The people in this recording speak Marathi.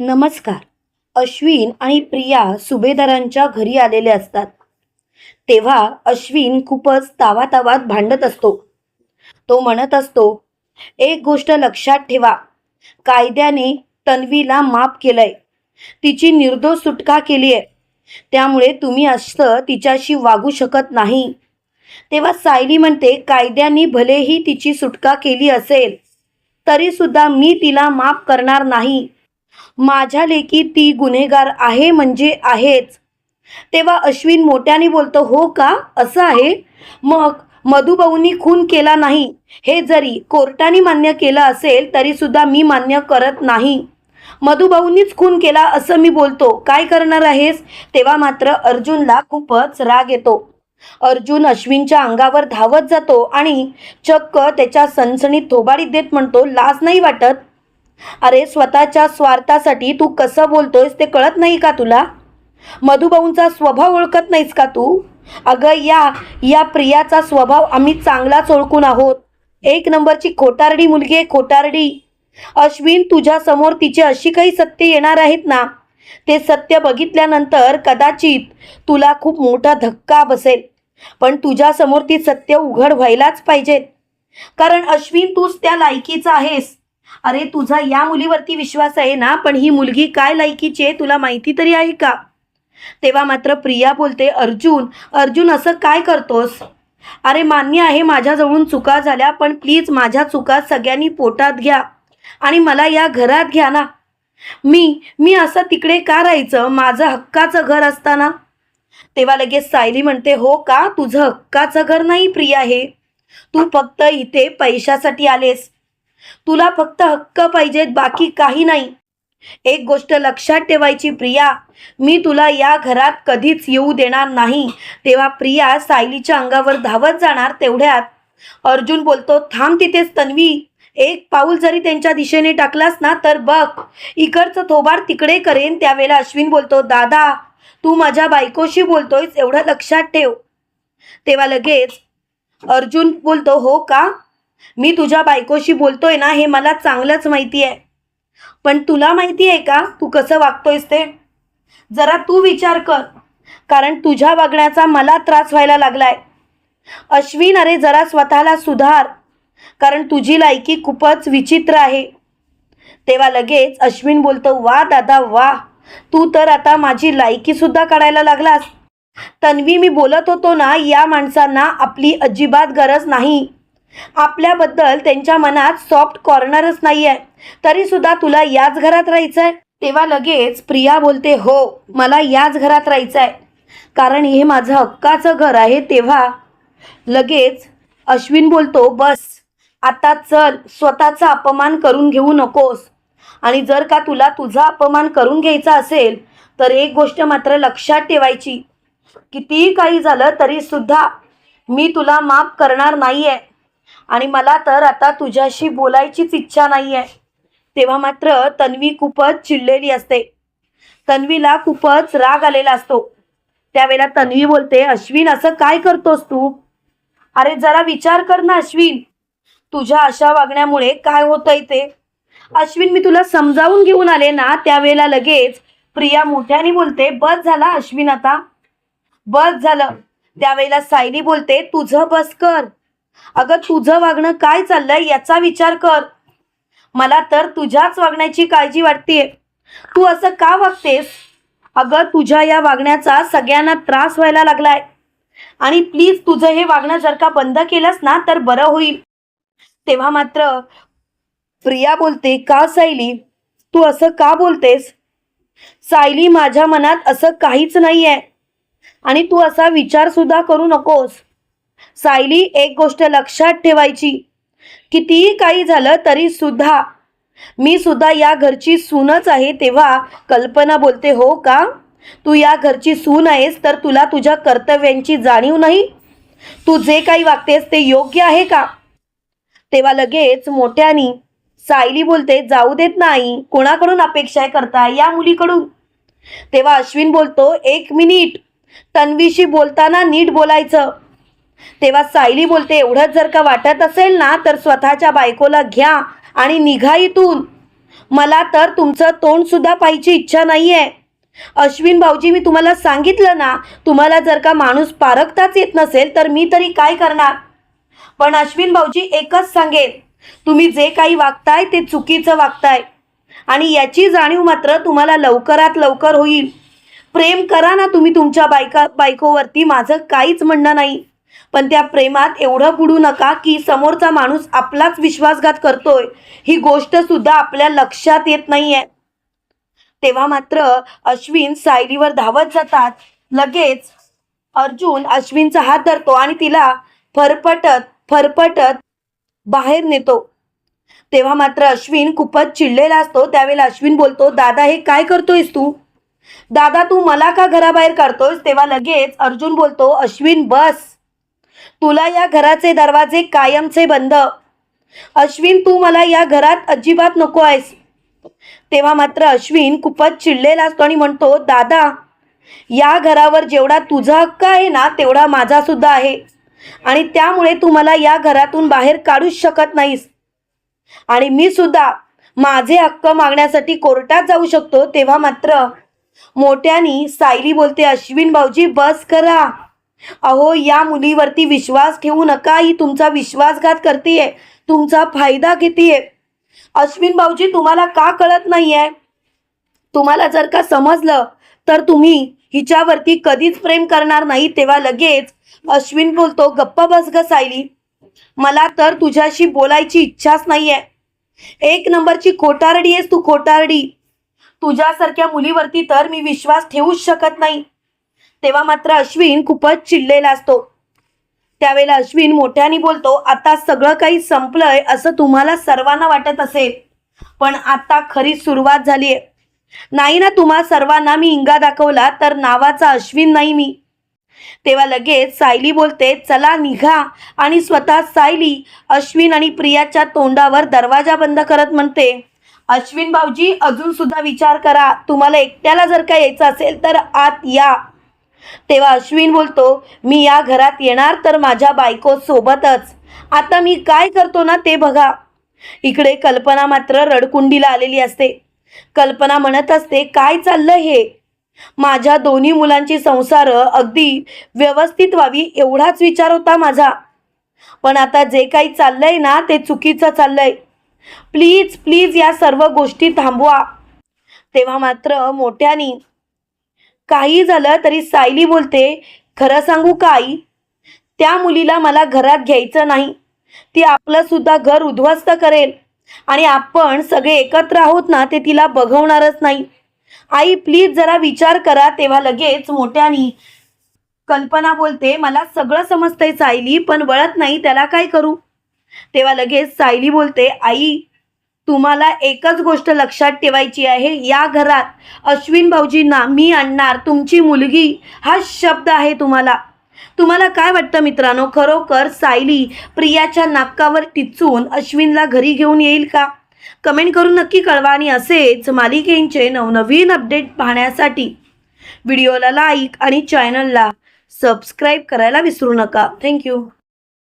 नमस्कार. अश्विन आणि प्रिया सुभेदारांच्या घरी आलेले असतात. तेव्हा अश्विन खूपच तावातावात भांडत असतो. तो म्हणत असतो एक गोष्ट लक्षात ठेवा. कायद्याने तन्वीला माफ केलंय. तिची निर्दोष सुटका केली आहे त्यामुळे तुम्ही असं तिच्याशी वागू शकत नाही. तेव्हा सायली म्हणते कायद्याने भलेही तिची सुटका केली असेल तरीसुद्धा मी तिला माफ करणार नाही. माझ्या लेकी ती गुन्हेगार आहे म्हणजे आहेच. तेव्हा अश्विन मोठ्याने बोलतो हो का? असं आहे? मग मधुभाऊंनी खून केला नाही. हे जरी कोर्टाने मान्य केलं असेल तरी सुद्धा मी मान्य करत नाही. मधुभाऊंनीच खून केला असं मी बोलतो. काय करणार आहेस? तेव्हा मात्र अर्जुनला खूपच राग येतो. अर्जुन अश्विनच्या अंगावर धावत जातो आणि चक्क त्याच्या सणसणीत थोबाडीत देत म्हणतो लाज नाही वाटत? अरे स्वतःच्या स्वार्थासाठी तू कसं बोलतोयस ते कळत नाही का तुला? मधुभाऊंचा स्वभाव ओळखत नाहीस का तू? अगं या या प्रियाचा स्वभाव आम्ही चांगलाच ओळखून आहोत. एक नंबरची खोटारडी मुलगी आहे खोटारडी. अश्विन तुझ्यासमोर तिचे अशी काही सत्य येणार आहेत ना? ते सत्य बघितल्यानंतर कदाचित तुला खूप मोठा धक्का बसेल. पण तुझ्यासमोर ती सत्य उघड व्हायलाच पाहिजेत कारण अश्विन तूच त्या लायकीचा आहेस. अरे तुझा या मुलीवरती विश्वास आहे ना पण ही मुलगी काय लायकीची आहे तुला माहिती तरी आहे का? तेव्हा मात्र प्रिया बोलते अर्जुन अर्जुन असं काय करतोस? अरे मान्य आहे माझ्याजवळून चुका झाल्या पण प्लीज माझ्या चुका सगळ्यांनी पोटात घ्या आणि मला या घरात घ्या ना. मी मी असं तिकडे का राहायचं? माझं हक्काचं घर असताना? तेव्हा लगेच सायली म्हणते हो का? तुझं हक्काचं घर नाही प्रिया हे. तू फक्त इथे पैशासाठी आलेस. तुला फक्त हक्क पाहिजेत बाकी काही नाही. एक गोष्ट लक्षात ठेवायची प्रिया मी तुला या घरात कधीच येऊ देणार नाही. तेव्हा प्रिया सायलीच्या अंगावर धावत जाणार तेवढ्यात. अर्जुन बोलतो थांब तिथेच तन्वी. एक पाऊल जरी त्यांच्या दिशेने टाकलास ना तर बघ. इकडचं थोबार तिकडे करेन त्यावेळेला अश्विन बोलतो दादा तू माझ्या बायकोशी बोलतोयस एवढं लक्षात ठेव. तेव्हा लगेच अर्जुन बोलतो हो का? मी तुझ्या बायकोशी बोलतोय ना हे मला चांगलंच माहिती आहे पण तुला माहिती आहे का तू कसं वागतोयस ते? जरा तू विचार कर कारण तुझ्या वागण्याचा मला त्रास व्हायला लागलाय. अश्विन अरे जरा स्वतःला सुधार कारण तुझी लायकी खूपच विचित्र आहे. तेव्हा लगेच अश्विन बोलतो वा दादा वा तू तर आता माझी लायकी सुद्धा काढायला लागलास. तन्वी मी बोलत होतो ना या माणसांना आपली अजिबात गरज नाही. आपल्याबद्दल त्यांच्या मनात सॉफ्ट कॉर्नरच नाही आहे तरी सुद्धा तुला याच घरात राहायचं आहे तेव्हा लगेच प्रिया बोलते हो मला याच घरात राहायचं आहे कारण हे माझं हक्काचं घर आहे. तेव्हा लगेच अश्विन बोलतो बस आता चल स्वतःचा अपमान करून घेऊ नकोस. आणि जर का तुला तुझा अपमान करून घ्यायचा असेल तर एक गोष्ट मात्र लक्षात ठेवायची. कितीही काही झालं तरी सुद्धा मी तुला माफ करणार नाही आहे आणि मला तर आता तुझ्याशी बोलायचीच इच्छा नाही आहे तेव्हा मात्र तन्वी खूपच चिडलेली असते. तन्वीला खूपच राग आलेला असतो. त्यावेळेला तन्वी बोलते अश्विन असं काय करतोस तू? अरे जरा विचार कर ना अश्विन. तुझ्या अशा वागण्यामुळे काय होतंय ते? अश्विन मी तुला समजावून घेऊन आले ना त्यावेळेला लगेच प्रिया मोठ्याने बोलते बस झाला अश्विन आता. बस झालं. त्यावेळेला सायली बोलते तुझं बस कर. अगं तुझं वागणं काय चाललंय याचा विचार कर. मला तर तुझ्याच वागण्याची काळजी वाटतेय. तू असं का वागतेस? अगं तुझ्या या वागण्याचा सगळ्यांना त्रास व्हायला लागलाय. आणि प्लीज तुझं हे वागणं जर का बंद केलंस ना तर बरं होईल. तेव्हा मात्र प्रिया बोलते का सायली? तू असं का बोलतेस? सायली माझ्या मनात असं काहीच नाहीये. आणि तू असा विचार सुद्धा करू नकोस. सायली एक गोष्ट लक्षात ठेवायची. कितीही काही झालं तरी सुद्धा मी सुद्धा या घरची सूनच आहे तेव्हा कल्पना बोलते हो का? तू या घरची सून आहेस तर तुला तुझ्या कर्तव्यांची जाणीव नाही? तू जे काही वागतेस ते योग्य आहे का? तेव्हा लगेच मोठ्यानी सायली बोलते जाऊ देत नाही. कोणाकडून अपेक्षा आहे करता? या मुलीकडून. तेव्हा अश्विन बोलतो एक मिनिट. तन्वीशी बोलताना नीट बोलायचं. तेव्हा सायली बोलते एवढंच जर का वाटत असेल ना तर स्वतःच्या बायकोला घ्या आणि निघा इथून. मला तर तुमचं तोंड सुद्धा पाहायची इच्छा नाही आहे अश्विन भाऊजी मी तुम्हाला सांगितलं ना तुम्हाला जर का माणूस पारखताच येत नसेल तर मी तरी काय करणार? पण अश्विन भाऊजी एकच सांगेल तुम्ही जे काही वागताय ते चुकीचं वागताय. आणि याची जाणीव मात्र तुम्हाला लवकरात लवकर होईल. प्रेम करा ना तुम्ही तुमच्या बायका बायकोवरती माझं काहीच म्हणणं नाही. पण त्या प्रेमात एवढं बुडू नका की समोरचा माणूस आपलाच विश्वासघात करतोय. ही गोष्ट सुद्धा आपल्या लक्षात येत नाहीये. तेव्हा मात्र अश्विन सायलीवर धावत जातात. लगेच अर्जुन अश्विनचा हात धरतो आणि तिला फरफटत फरफटत बाहेर नेतो. तेव्हा मात्र अश्विन खूपच चिडलेला असतो. त्यावेळेला अश्विन बोलतो दादा हे काय करतोयस तू? दादा तू मला का घराबाहेर काढतोयस? तेव्हा लगेच अर्जुन बोलतो अश्विन बस. तुला या घराचे दरवाजे कायमचे बंद. अश्विन तू मला या घरात अजिबात नको आहेस. तेव्हा मात्र अश्विन खूपच चिडलेला असतो आणि म्हणतो दादा या घरावर जेवढा तुझा हक्क आहे ना तेवढा माझा सुद्धा आहे. आणि त्यामुळे तू मला या घरातून बाहेर काढूच शकत नाहीस. आणि मी सुद्धा माझे हक्क मागण्यासाठी कोर्टात जाऊ शकतो. तेव्हा मात्र मोठ्यानी सायली बोलते अश्विन भाऊजी बस करा. अहो या मुलीवरती विश्वास ठेवू नका. ही तुमचा विश्वासघात करतीये. तुमचा फायदा घेतीये. अश्विन भाऊजी तुम्हाला का कळत नाहीये? तुम्हाला जर का समजलं तर तुम्ही हिच्यावरती कधीच प्रेम करणार नाही तेव्हा लगेच अश्विन बोलतो गप्प बस ग सायली. मला तर तुझ्याशी बोलायची इच्छाच नाहीये. एक नंबरची खोटारडी आहेस तू खोटारडी. तुझ्यासारख्या मुलीवरती तर मी विश्वास ठेवूच शकत नाही. तेव्हा मात्र अश्विन खूपच चिडलेला असतो. त्यावेळेला अश्विन मोठ्याने बोलतो आता सगळं काही संपलंय असं तुम्हाला सर्वांना वाटत असेल पण आता खरी सुरुवात झाली आहे नाही ना तुम्हा सर्वांना मी इंगा दाखवला तर नावाचा अश्विन नाही मी. तेव्हा लगेच सायली बोलते चला निघा. आणि स्वतः सायली अश्विन आणि प्रियाच्या तोंडावर दरवाजा बंद करत म्हणते अश्विन भाऊजी अजून सुद्धा विचार करा. तुम्हाला एकट्याला जर का यायचं असेल तर आत या. तेव्हा अश्विन बोलतो मी या घरात येणार तर माझ्या बायको सोबतच. आता मी काय करतो ना ते बघा. इकडे कल्पना मात्र रडकुंडीला आलेली असते. कल्पना म्हणत असते काय चाललं हे? माझ्या दोन्ही मुलांची संसार अगदी व्यवस्थित व्हावी एवढाच विचार होता माझा. पण आता जे काही चाललंय ना ते चुकीचं चाललंय. प्लीज प्लीज या सर्व गोष्टी थांबवा. तेव्हा मात्र मोठ्यानी काही झालं तरी सायली बोलते खरं सांगू का आई? त्या मुलीला मला घरात घ्यायचं नाही. ती आपलं सुद्धा घर उद्ध्वस्त करेल. आणि आपण सगळे एकत्र आहोत ना ते तिला बघवणारच नाही. आई प्लीज जरा विचार करा. तेव्हा लगेच मोठ्यानी कल्पना बोलते मला सगळं समजतंय सायली पण वळत नाही त्याला काय करू? तेव्हा लगेच सायली बोलते आई तुम्हाला एकच गोष्ट लक्षात ठेवायची आहे. या घरात अश्विन भाऊजींना मी आणणार. तुमची मुलगी हा शब्द आहे तुम्हाला. तुम्हाला काय वाटतं मित्रांनो? खरोखर सायली प्रियाच्या नाकावर टिचून अश्विनला घरी घेऊन येईल का? कमेंट करून नक्की कळवा आणि असेच मालिकेंचे नवनवीन अपडेट पाहण्यासाठी व्हिडिओला लाईक आणि चॅनलला सबस्क्राईब करायला विसरू नका. थँक्यू.